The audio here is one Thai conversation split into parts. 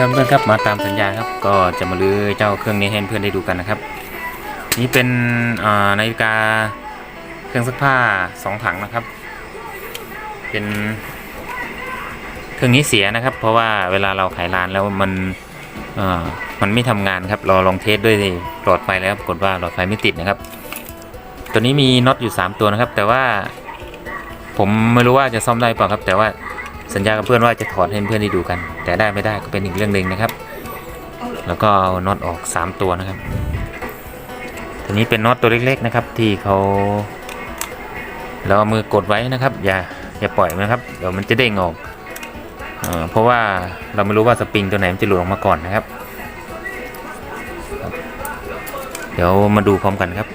ครับเพื่อนครับมาตามสัญญาครับ ก็จะมาลื้อเจ้าเครื่องนี้ให้เพื่อนได้ดูกันนะครับ นี่เป็นนาฬิกาเครื่องซักผ้าสองถังนะครับ เป็นเครื่องนี้เสียนะครับ เพราะว่าเวลาเราขายร้านแล้วมันมันไม่ทำงานครับเราลองเทสด้วยหลอดไฟแล้วปรากฏว่าหลอดไฟไม่ติดนะครับ ตัวนี้มีน็อตอยู่ 3 ตัวนะครับ แต่ว่าผมไม่รู้ว่าจะซ่อมได้เปล่าครับ แต่ว่า สัญญากับเพื่อนว่าจะถอดให้เพื่อนได้ดูกัน แต่ได้ไม่ได้ก็เป็นอีกเรื่องหนึ่งนะครับ แล้วก็เอาน็อตออก 3 ตัวนะครับตัวนี้เป็นน็อตตัวเล็กๆนะครับ ที่เขาเราเอามือกดไว้นะครับ อย่าอย่าปล่อยนะครับเดี๋ยวมันจะเด้งออกเออเพราะว่าเราไม่รู้ว่าสปริงตัวไหนมันจะหลุดออกมาก่อนนะครับ เดี๋ยวมาดูพร้อมกันครับ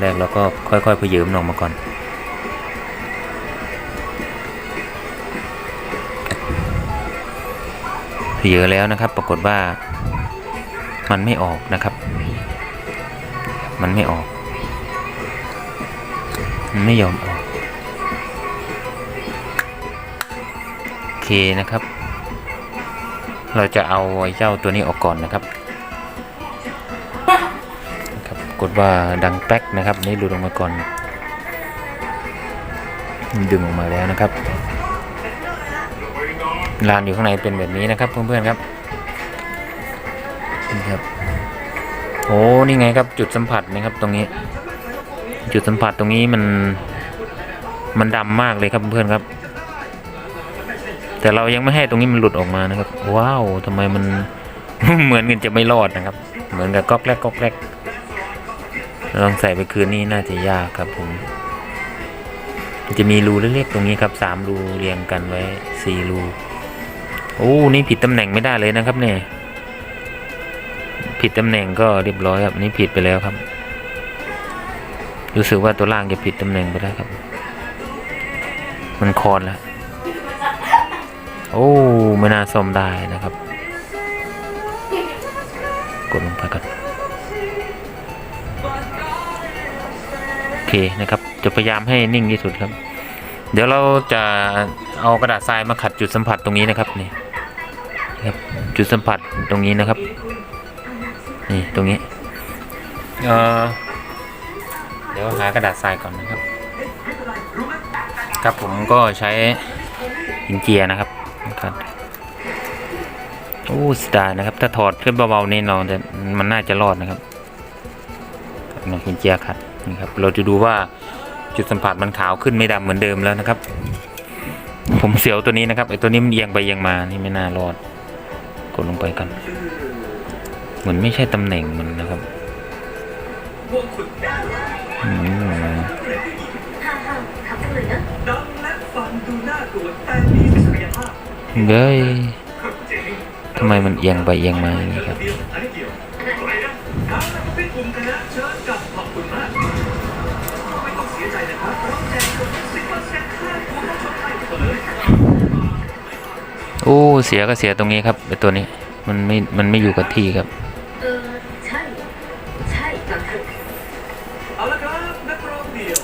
แรกเราก็ค่อยๆพยเยิมมันออกมาก่อน เยอะแล้วนะครับ ปรากฏว่ามันไม่ออกนะครับ มันไม่ออก มันไม่ยอมออก โอเคนะครับ เราจะเอาไอ้เจ้าตัวนี้ออกก่อนนะครับนะครับกดว่าดังแป๊กนะครับ นี่หลุดออกมาก่อน ดึงออกมาแล้วนะครับ ลานอยู่ข้างในเป็นแบบนี้นะครับเพื่อนๆครับนี่ครับโอ้นี่ไงครับจุดสัมผัสนะครับตรงนี้ จุดสัมผัสตรงนี้มันมันดำมากเลยครับเพื่อนๆครับ แต่เรายังไม่ให้ตรงนี้มันหลุดออกมานะครับ ว้าวทำไมมันเหมือนกันจะไม่รอดนะครับ เหมือนกับก๊อกแรกก๊อกแรกลองใส่ไปคืนนี้น่าจะยากครับผมจะมีรูเล็กๆตรงนี้ครับสามรูเรียงกันไว้สี่รู โอ้นี่ผิดตำแหน่งไม่ได้เลยนะครับเนี่ยผิดตำแหน่งก็เรียบร้อยครับนี่ผิดไปแล้วครับ รู้สึกว่าตัวล่างจะผิดตำแหน่งไปแล้วครับ มันคอนแล้วโอ้ไม่น่าซ่อมได้นะครับ กดลงไปก่อนโอเคนะครับ จะพยายามให้นิ่งที่สุดครับ เดี๋ยวเราจะเอากระดาษทรายมาขัดจุดสัมผัสตรงนี้นะครับนี่ ครับจุดสัมผัสตรงนี้นะครับ นี่ตรงนี้เออเดี๋ยวหากระดาษทรายก่อนนะครับ ครับผมก็ใช้หินเจียนะครับครับโอ้สดายนะครับ ถ้าถอดขึ้นเบาๆนี่เราจะมันน่าจะรอดนะครับนี่หินเจียขัดนี่ครับ เราจะดูว่าจุดสัมผัสมันขาวขึ้นไม่ดำเหมือนเดิมแล้วนะครับ ผมเสียวตัวนี้นะครับไอ้ตัวนี้มันเอียงไปเอียงมานี่ไม่น่ารอด กดลงไปกัน เหมือนไม่ใช่ตำแหน่งมันนะครับอืมดังและฟังดูน่ากลัวแต่มีศักยภาพเฮ้ยเจ๋งทำไมมันเอียงไปเอียงมาอย่างนี้ครับ โอ้เสียก็เสียตรงนี้ครับไอตัวนี้มันไม่มันไม่อยู่กับที่ครับเออใช่ใช่กลับเอาละครับนักร้องเดียว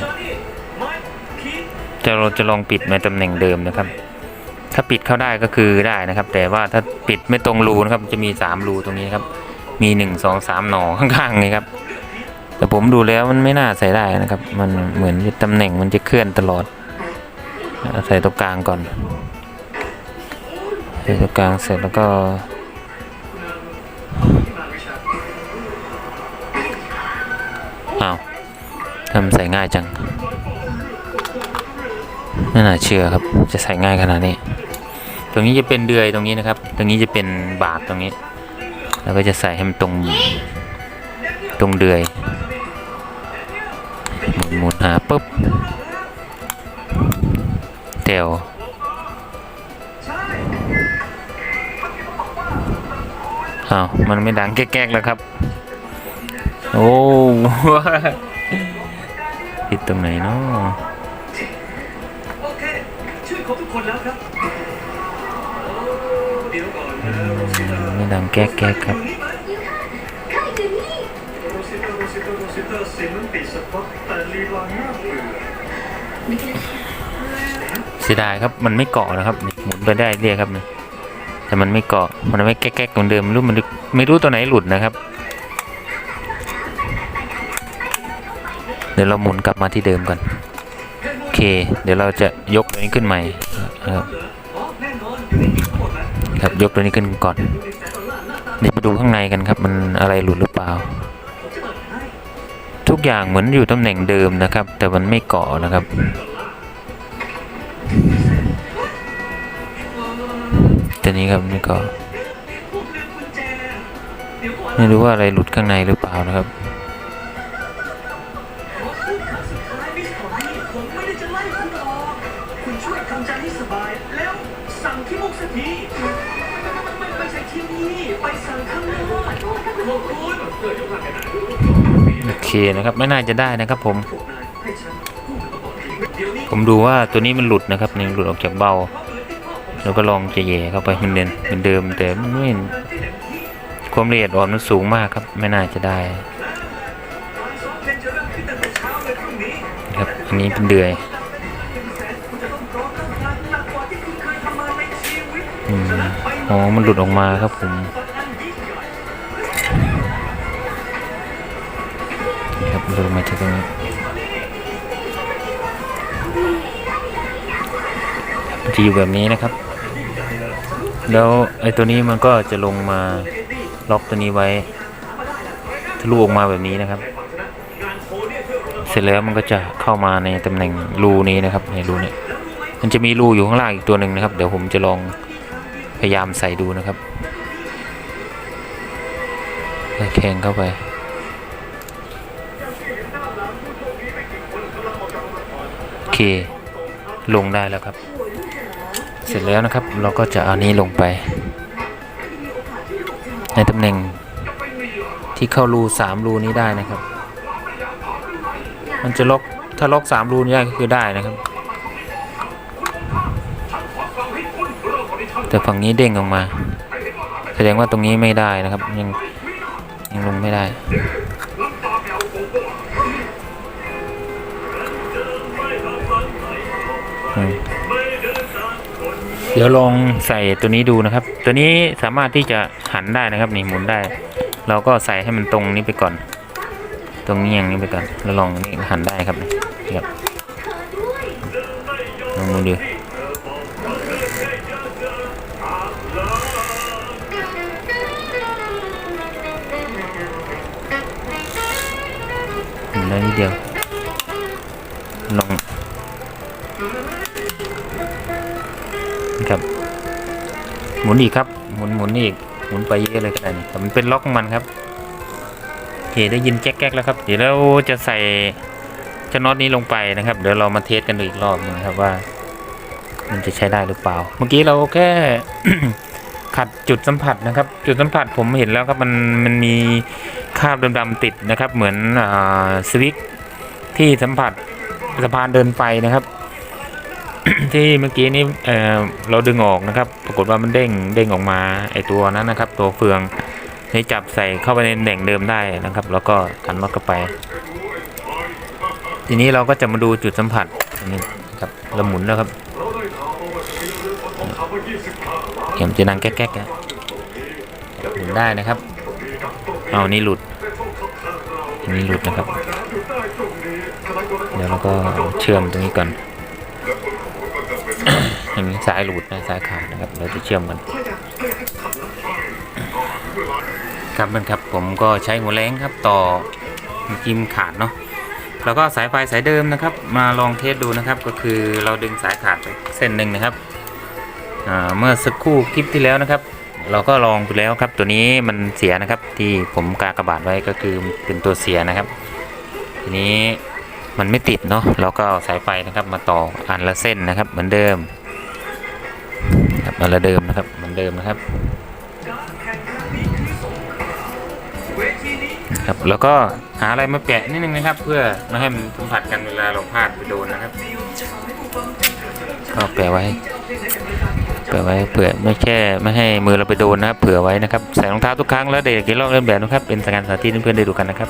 จอนี่ไมค์คีจะเราจะลองปิดในตำแหน่งเดิมนะครับ ถ้าปิดเข้าได้ก็คือได้นะครับ แต่ว่าถ้าปิดไม่ตรงรูนะครับจะมีสามรูตรงนี้ครับ มีหนึ่งสองสามหนอข้างๆนี่ครับแต่ผมดูแล้วมันไม่น่าใส่ได้นะครับ มันเหมือนตำแหน่งมันจะเคลื่อนตลอด ใส่ตรงกลางก่อน ใส่ตรงกลางเสร็จแล้วก็อ้าวทำใส่ง่ายจังไม่น่าเชื่อครับ จะใส่ง่ายขนาดนี้ ตรงนี้จะเป็นเดือยตรงนี้นะครับ ตรงนี้จะเป็นบาทตรงนี้ แล้วก็จะใส่ให้มันตรงตรงเดือยหมุนหมุนหาปุ๊บเตียว อ้าวมันไม่ดังแก๊กๆแล้วครับ โอ้ผิดตรงไหนเนาะโอเคชื่อของทุกคนแล้วครับโอ้เดี๋ยวก่อนนะโรซิต้าไม่ดังแก๊กแก๊กครับอยู่นี่ไหมใครคือนี่โรซิต้าโรซิต้าโรซิต้าเสียงมันติดสปอตแต่ลีลาน่าเบื่อไม่ใช่เสียดายครับมันไม่เกาะนะครับนี่หมุนไปได้เรียกครับเนี่ย แต่มันไม่เกาะ มันไม่แก๊กๆเหมือนเดิมรู้มันไม่รู้ตัวไหนหลุดนะครับ เดี๋ยวเราหมุนกลับมาที่เดิมก่อนโอเค เดี๋ยวเราจะยกตัวนี้ขึ้นใหม่ครับอ๋อแน่นอนอยู่ในทีมทั้งหมดแหละครับยกตัวนี้ขึ้นก่อนเดี๋ยวมาดูข้างในกันครับ มันอะไรหลุดหรือเปล่า ทุกอย่างเหมือนอยู่ตำแหน่งเดิมนะครับ แต่มันไม่เกาะนะครับ ตัวนี้ครับนี่ก็ไม่รู้ว่าอะไรหลุดข้างในหรือเปล่านะครับโอเคนะครับไม่น่าจะได้นะครับผม ผมดูว่าตัวนี้มันหลุดนะครับนี่หลุดออกจากเบา แล้วก็ลองจะแย่เข้าไปเหมือนเดิมเหมือนเดิมแต่ไม่ความละเอียดอ่อนมันสูงมากครับ ไม่น่าจะได้ครับอันนี้เป็นเดือยอืมอ๋อ มันหลุดออกมาครับผมครับหลุดมาจากตรงนี้มันจะอยู่แบบนี้นะครับ แล้วไอ้ตัวนี้มันก็จะลงมาล็อกตัวนี้ไว้ทะลุออกมาแบบนี้นะครับ เสร็จแล้วมันก็จะเข้ามาในตำแหน่งรูนี้นะครับในรูนี้มันจะมีรูอยู่ข้างล่างอีกตัวหนึ่งนะครับ เดี๋ยวผมจะลองพยายามใส่ดูนะครับแข่งเข้าไปโอเค ลงได้แล้วครับ เสร็จแล้วนะครับ เราก็จะเอานี้ลงไป ในตำแหน่งที่เข้ารูสามรูนี้ได้นะครับ มันจะล็อกถ้าล็อกสามรูนี้ได้ก็คือได้นะครับ แต่ฝั่งนี้เด้งออกมา แสดงว่าตรงนี้ไม่ได้นะครับ ยังยังลงไม่ได้ เดี๋ยวลองใส่ตัวนี้ดูนะครับ ตัวนี้สามารถที่จะหันได้นะครับนี่หมุนได้ เราก็ใส่ให้มันตรงนี้ไปก่อน ตรงนี้อย่างนี้ไปก่อนแล้วลองนี่หันได้ครับนี่ครับลองดูดิหมุนได้นิดเดียวลอง ครับ หมุนอีกครับ หมุนหมุนอีก หมุนไปเยอะเลยก็ได้นี่แต่มันเป็นล็อกมันครับโอเคได้ยินแก๊กๆแล้วครับ เดี๋ยวเราจะใส่เจ้าน็อตนี้ลงไปนะครับ เดี๋ยวเรามาเทสกันดูอีกรอบหนึงครับว่า มันจะใช้ได้หรือเปล่า เมื่อกี้เราแค่ขัดจุดสัมผัสนะครับ จุดสัมผัสผมเห็นแล้วครับมันมันมีคราบดำๆติดนะครับ เหมือนอสวิตช์ที่สัมผัสสะพานเดินไฟนะครับ ที่เมื่อกี้นี้เเราดึงออกนะครับ ปรากฏว่ามันเด้งเด้งออกมาไอตัวนั้นนะครับ ตัวเฟืองให้จับใส่เข้าไปในแหน่งเดิมได้นะครับ แล้วก็กันน็อตเข้าไป ทีนี้เราก็จะมาดูจุดสัมผัสนนี้ครับเราหมุนแล้วครับเข็มจะดังแก๊กๆนะหมุนได้นะครับเอานี่หลุดนนี้หลุดนะครับ เดี๋ยวเราก็เชื่อมตรงนี้ก่อน อันนี้สายหลุดนะสายขาดนะครับเราจะเชื่อมกันครับมันครับผมก็ใช้หัวแรงครับต่อกิมขาดเนาะแล้วก็สายไฟสายเดิมนะครับ มาลองเทสดูนะครับ ก็คือเราดึงสายขาดไปเส้นหนึ่งนะครับเมื่อสักครู่คลิปที่แล้วนะครับ เราก็ลองไปแล้วครับ ตัวนี้มันเสียนะครับ ที่ผมกากระบาดไว้ก็คือเป็นตัวเสียนะครับ ทีนี้มันไม่ติดเนาะเราก็สายไฟนะครับมาต่ออันละเส้นนะครับ เหมือนเดิม ครับอันละเดิมนะครับเหมือนเดิมนะครับครับแล้วก็หาอะไรมาแปะนิดนึงนะครับ เพื่อไม่ให้มันสัมผัสกันเวลาเราพลาดไปโดนนะครับ ก็แปะไว้ แปะไว้เผื่อไม่แค่ไม่ให้มือเราไปโดนนะครับเผื่อไว้นะครับใส่รองเท้าทุกครั้งแล้วเด็กๆลอกเลียนแบบนะครับ เป็นสการสาธิตเพื่อนๆได้ดูกันนะครับ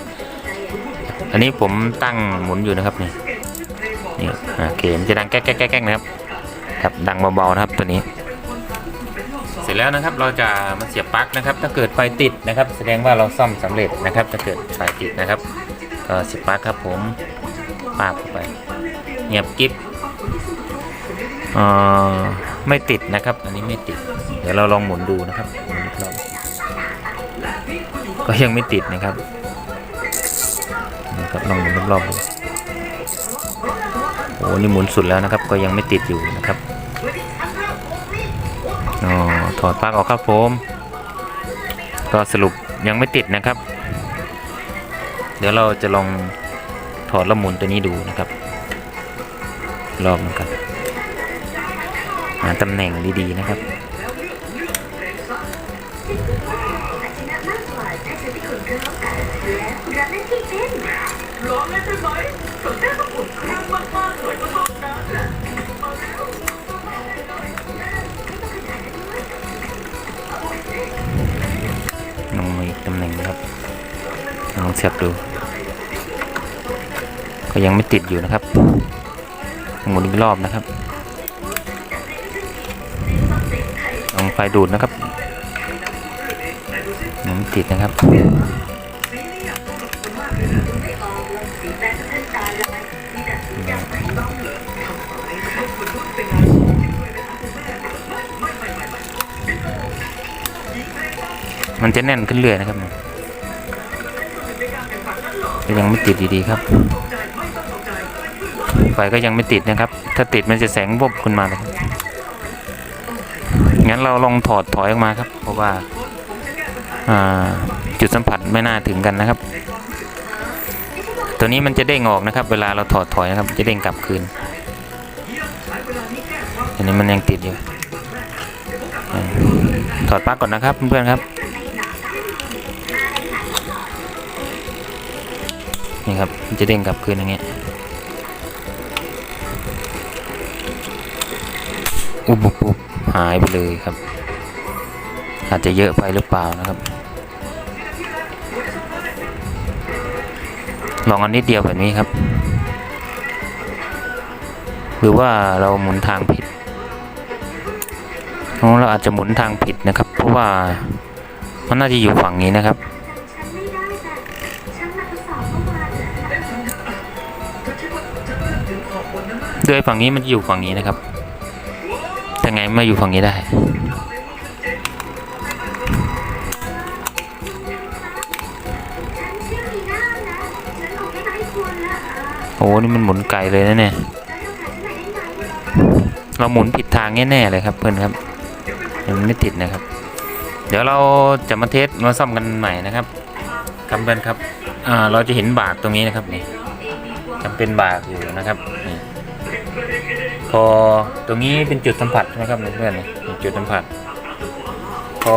อันนี้ผมตั้งหมุนอยู่นะครับนี่นี่โอเคมันจะดังแก๊กแก๊กแก๊กนะครับครับดังเบาๆนะครับตัวนี้ ร็จแล้วนะครับ เราจะมาเสียบปลั๊กนะครับ ถ้าเกิดไฟติดนะครับ แสดงว่าเราซ่อมสำเร็จนะครับ ถ้าเกิดไฟติดนะครับ ก็เสียบปลั๊กครับผมปาบเข้าไป เงียบกิ๊บเอ่อไม่ติดนะครับ อันนี้ไม่ติด เดี๋ยวเราลองหมุนดูนะครับหมุนอีกรอบก็ยังไม่ติดนะครับนะครับลองหมุนรอบๆดูโอ้นี่หมุนสุดแล้วนะครับ ก็ยังไม่ติดอยู่นะครับอ๋อ อดปลั๊กออกครับผมก็สรุปยังไม่ติดนะครับ เดี๋ยวเราจะลองถอดล้วหมุนตัวนี้ดูนะครับ รอบเหมือนกันหาตำแหน่งดีๆนะครับร้องและรับหน้าที่ไหมสนใจต้องอุ่นเครื่องม เสียบดู ก็ยังไม่ติดอยู่นะครับ หมุนอีกรอบนะครับลองไฟดูดนะครับยังไม่ติดนะครับมันจะแน่นขึ้นเรื่อยนะครับ ก็ยังไม่ติดดีๆครับ ไฟก็ยังไม่ติดนะครับ ถ้าติดมันจะแสงบบขึ้นมาเลยงั้นเราลองถอดถอยออกมาครับ เพราะว่าจุดสัมผัสไม่น่าถึงกันนะครับ ตัวนี้มันจะเด้งออกนะครับ เวลาเราถอดถอยนะครับ จะเด้งกลับคืนอันนี้มันยังติดอยู่ถอดปลั๊กก่อนนะครับเพื่อนๆครับ นี่ครับจะเด้งกลับคืนอย่างเงี้ยอุบอุบุบหายไปเลยครับ อาจจะเยอะไปหรือเปล่านะครับ ลองอันนิดเดียวแบบนี้ครับ หรือว่าเราหมุนทางผิดอ๋อเราอาจจะหมุนทางผิดนะครับ เพราะว่ามันน่าจะอยู่ฝั่งนี้นะครับ โดยฝั่งนี้มันอยู่ฝั่งนี้นะครับแต่ไงมาอยู่ฝั่งนี้ได้ฉันชื่อลีน่านะฉันคงไม่มาให้คุณละเออโอ้นี่มันหมุนไกลเลยนะเนี่ยเราขายฉันหน่ยได้ไหมเราหมุนผิดทางแน่ๆเลยครับเพื่อนครับยังไม่ติดนะครับ เดี๋ยวเราจะมาเทสมาซ่อมกันใหม่นะครับครับเพื่อนครับ อ่า เราจะเห็นบากตรงนี้นะครับนี่จำเป็นบากอยู่นะครับ อตรงนี้เป็นจุดสัมผัสใช่ไหมครับเพื่อนๆจุดสัมผัส พอ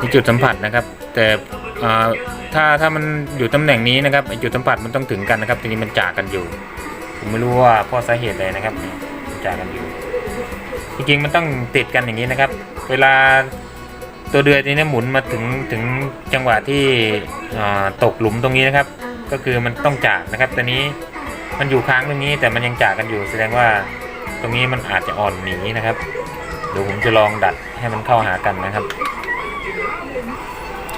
มีจุดสัมผัสนะครับ แต่ถ้าถ้ามันอยู่ตำแหน่งนี้นะครับจุดสัมผัสมันต้องถึงกันนะครับทีนี้มันจากกันอยู่ ผมไม่รู้ว่าเพราะสาเหตุอะไรนะครับจากกันอยู่จริงๆมันต้องติดกันอย่างนี้นะครับ เวลาตัวเดือยนี้เนี่ยหมุนมาถึงถึงจังหวะที่ตกหลุมตรงนี้นะครับ ก็คือมันต้องจากนะครับตอนนี้มันอยู่ค้างตรงนี้แต่มันยังจากกันอยู่ แสดงว่าตรงนี้มันอาจจะอ่อนหนีนะครับเดี๋ยวผมจะลองดัดให้มันเข้าหากันนะครับ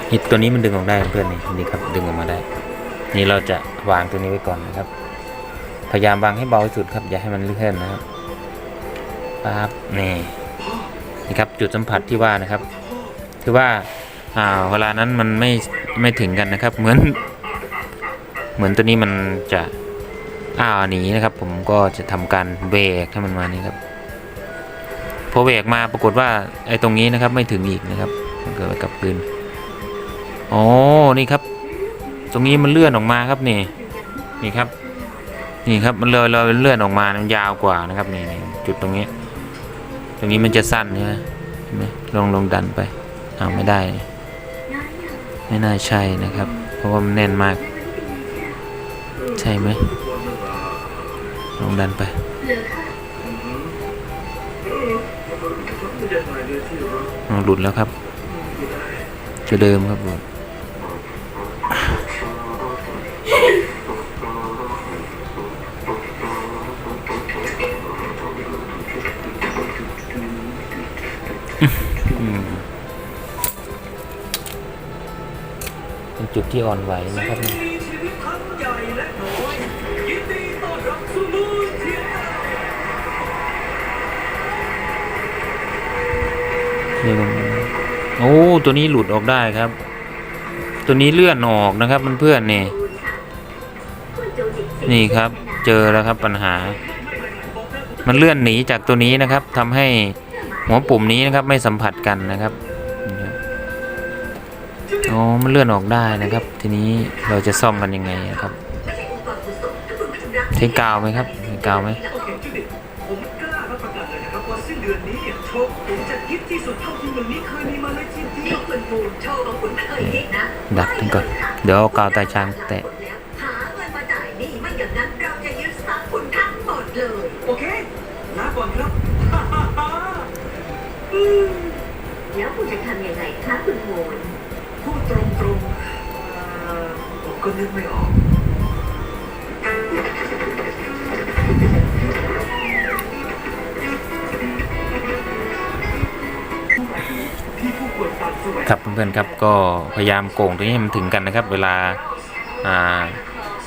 นี่ตัวนี้มันดึงออกได้เพื่อนนี่นี่ครับดึงออกมาได้ นี่เราจะวางตัวนี้ไว้ก่อนนะครับ พยายามวางให้เบาที่สุดครับอย่าให้มันเลื่อนนะครับปั๊บนี่นี่ครับจุดสัมผัสที่ว่านะครับ คือว่าอ่าเวลานั้นมันไม่ไม่ถึงกันนะครับ เหมือน เหมือนตัวนี้มันจะอ้าวหนีนะครับ ผมก็จะทำการเบรกให้มันมานี่ครับพอเบรกมาปรากฏว่าไอ้ตรงนี้นะครับไม่ถึงอีกนะครับ มันเกิดกับคืนโอ้นี่ครับ ตรงนี้มันเลื่อนออกมาครับนี่ นี่ครับ นี่ครับมันเลยเลยเลื่อนออกมามันยาวกว่านะครับนี่จุดตรงนี้ ตรงนี้มันจะสั้นใช่ไหมเห็นไหมลองลองดันไปอ้าวไม่ได้ ไม่น่าใช่นะครับ เพราะว่ามันแน่นมาก ใช่ไหมลองดันไปหลุดแล้วครับจะเดิมครับเป็นจุดที่อ่อนไหวนะครับ และน้อยยินดีต้อนรับสู่มือเทียนนี่มันโอ้ ตัวนี้หลุดออกได้ครับ ตัวนี้เลื่อนออกนะครับเพื่อนๆนี่นี่ครับ เจอแล้วครับปัญหา มันเลื่อนหนีจากตัวนี้นะครับทำให้หัวปุ่มนี้นะครับไม่สัมผัสกันนะครับนี่ครับอ๋อมันเลื่อนออกได้นะครับ ทีนี้เราจะซ่อมกันยังไงครับ ใช้กาวไหมครับใช้กาวไหมโอเคจุดิตผมกล้ารับประกันเลยนะครับว่าสิ้นเดือนนี้เนี่ยโชคผมจะฮิตที่สุดเท่าที่เมืองนี้เคยมีมาเลยทีเดียวคุณปูนโชว์ของคุณเคยฮิตนะดักกันก่อนเดี๋ยวเอากาวตาช้างแตะหาเงินมาจ่ายหนี่ไม่อย่างนั้นเราจะยึดทรัพย์คุณทั้งหมดเลยโอเคลาก่อนครับแล้วคุณจะทำยังไงคะคุณโมนพูดตรงๆเอ่อผมก็นึกไม่ออก ครับเพื่อนๆครับก็พยายามโก่งตัวนี้ให้มันถึงกันนะครับ เวลา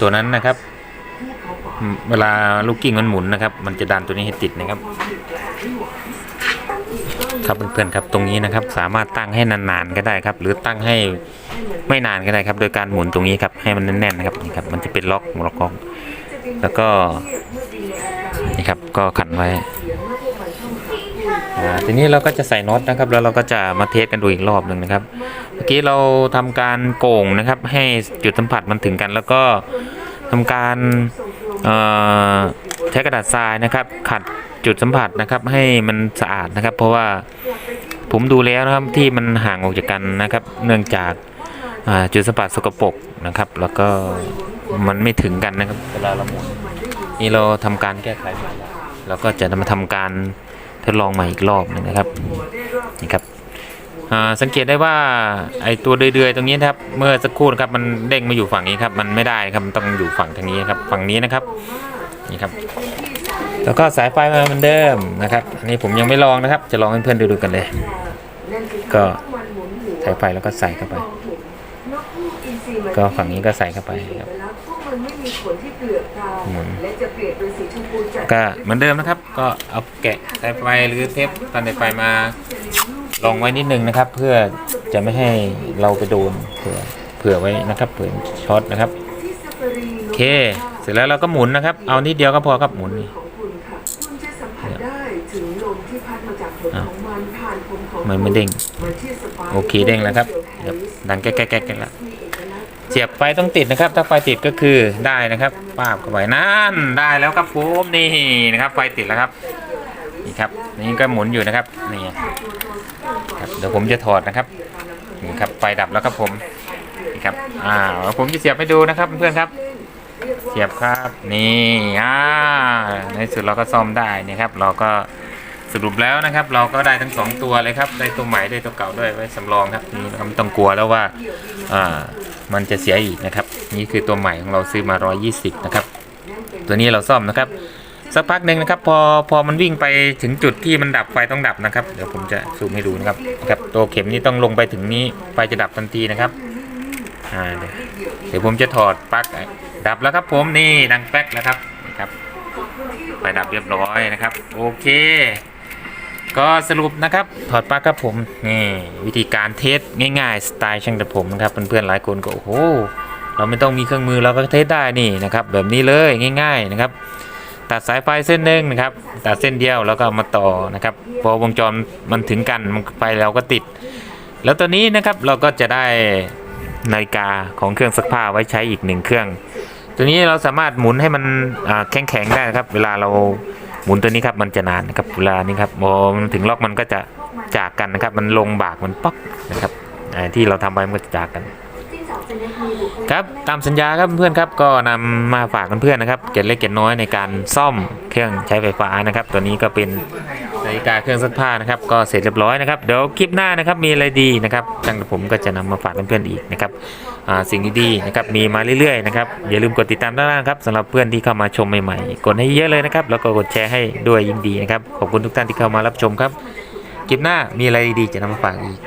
ตัวนั้นนะครับ เวลาลูกกิ้งมันหมุนนะครับ มันจะดันตัวนี้ให้ติดนะครับ ครับเพื่อนๆครับตรงนี้นะครับ สามารถตั้งให้นานๆก็ได้ครับ หรือตั้งให้ไม่นานก็ได้ครับ โดยการหมุนตรงนี้ครับให้มันแน่นๆนะครับนี่ครับมันจะเป็นล็อกล็อกล็อกแล้วก็นี่ครับก็ขันไว้ อ่าทีนี้เราก็จะใส่น็อตนะครับ แล้วเราก็จะมาเทสกันดูอีกรอบหนึ่งนะครับ เมื่อกี้เราทำการโก่งนะครับ ให้จุดสัมผัสมันถึงกัน แล้วก็ทำการใช้กระดาษทรายนะครับ ขัดจุดสัมผัสนะครับ ให้มันสะอาดนะครับ เพราะว่าผมดูแล้วนะครับที่มันห่างออกจากกันนะครับ เนื่องจากจุดสัมผัสสกปรกนะครับ แล้วก็มันไม่ถึงกันนะครับเวลาเราหมุนนี่เราทำการแก้ไขใหม่แล้วเราก็จะมาทำการ ทดลองใหม่อีกรอบหนึงนะครับนี่ครับสังเกตได้ว่าไอตัวเดือยๆตรงนี้นะครับเมื่อสักครู่นะครับมันเด้งมาอยู่ฝั่งนี้ครับมันไม่ได้ครับมันต้องอยู่ฝั่งทางนี้ครับฝั่งนี้นะครับนี่ครับ แล้วก็สายไฟมาเหมือนเดิมนะครับอันนี้ผมยังไม่ลองนะครับ จะลองให้เพื่อนดูดูกันเลย ก็สายไฟแล้วก็ใส่เข้าไป ก็ฝั่งนี้ก็ใส่เข้าไปครับ มันไม่มีขนที่เปลือกตาหมุนและจะเปลี่ยนเป็นสีชมพูจัดก็เหมือนเดิมนะครับ ก็เอาแกะสายไฟหรือเทปตันสายไฟมาลองไว้นิดนึงนะครับ เพื่อจะไม่ให้เราไปโดนเผื่อเผื่อไว้นะครับเผื่อช็อตนะครับที่ซาฟารีโอเค เสร็จแล้วเราก็หมุนนะครับ เอานิดเดียวก็พอครับหมุนนี่ของคุณค่ะคุณจะสัมผัสได้ถึงลมที่พัดมาจากขนอะของมันผ่านผมของมันไม่เด้งเหมือนที่สปายโอเคเด้งแล้วครับเดี๋ยวดังแก๊กแก๊กแก๊กกันละ สียบไฟต้องติดนะครับ ถ้าไฟติดก็คือได้นะครับป้าบเข้าไปนั่นได้แล้วครับผมนี่นะครับ ไฟติดแล้วครับนี่ครับนี่ก็หมุนอยู่นะครับนี่ครับเดี๋ยวผมจะถอดนะครับนี่ครับไฟดับแล้วครับผมนี่ครับอ่าผมจะเสียบให้ดูนะครับเพื่อนครับ เสียบครับนี่อ่าในสุดเราก็ซ่อมได้นี่ครับ เราก็ สรุปแล้วนะครับ เราก็ได้ทั้งสองตัวเลยครับ ได้ตัวใหม่ได้ตัวเก่าด้วยไว้สำรองครับนี่เราไม่ต้องกลัวแล้วว่าอ่ามันจะเสียอีกนะครับ นี่คือตัวใหม่ของเราซื้อมา 120 นะครับ ตัวนี้เราซ่อมนะครับ สักพักหนึ่งนะครับ พอพอมันวิ่งไปถึงจุดที่มันดับไฟต้องดับนะครับ เดี๋ยวผมจะซูมให้ดูนะครับครับตัวเข็มนี้ต้องลงไปถึงนี้ไฟจะดับทันทีนะครับอ่าเดี๋ยวผมจะถอดปลั๊กดับแล้วครับ ผมนี่ดังแป๊กแล้วครับนะครับไฟดับเรียบร้อยนะครับ โอเค ก็สรุปนะครับถอดปลั๊กครับผมนี่วิธีการเทสง่ายๆสไตล์ช่างแต่ผมนะครับเพื่อนๆหลายคนก็โอ้โหเราไม่ต้องมีเครื่องมือเราก็เทสได้นี่นะครับแบบนี้เลยง่ายๆนะครับตัดสายไฟเส้นหนึ่งนะครับตัดเส้นเดียวแล้วก็มาต่อนะครับพอวงจรมันถึงกันมันไฟเราก็ติด แล้วตัวนี้นะครับเราก็จะได้นาฬิกาของเครื่องซักผ้าไว้ใช้อีกหนึ่งเครื่อง ตัวนี้เราสามารถหมุนให้มันแข็งแข็งๆได้นะครับ เวลาเรา หมุนตัวนี้ครับมันจะนานนะครับเวลานี้ครับพอมันถึงล็อกมันก็จะจากกันนะครับ มันลงบากมันป๊อกนะครับที่เราทำไว้มันก็จะจากกัน ครับตามสัญญาครับเพื่อนครับก็นำมาฝากเพื่อนๆนะครับเก็ดเล็กเก็ดน้อยในการซ่อมเครื่องใช้ไฟฟ้านะครับ ตัวนี้ก็เป็น นาฬิกาเครื่องซักผ้านะครับก็เสร็จเรียบร้อยนะครับเดี๋ยวคลิปหน้านะครับมีอะไรดีนะครับทางผมก็จะนำมาฝากเพื่อนๆอีกนะครับสิ่งดีๆนะครับมีมาเรื่อยๆนะครับอย่าลืมกดติดตามด้านล่างครับสำหรับเพื่อนที่เข้ามาชมใหม่ๆ กดให้เยอะเลยนะครับแล้วก็กดแชร์ให้ด้วยยิ่งดีนะครับขอบคุณทุกท่านที่เข้ามารับชมครับคลิปหน้ามีอะไรดีๆจะนำมาฝากอีก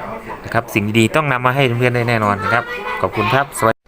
นะครับสิ่งดีๆต้องนำมาให้เพื่อนๆได้แน่นอนนะครับขอบคุณครับสวัสดี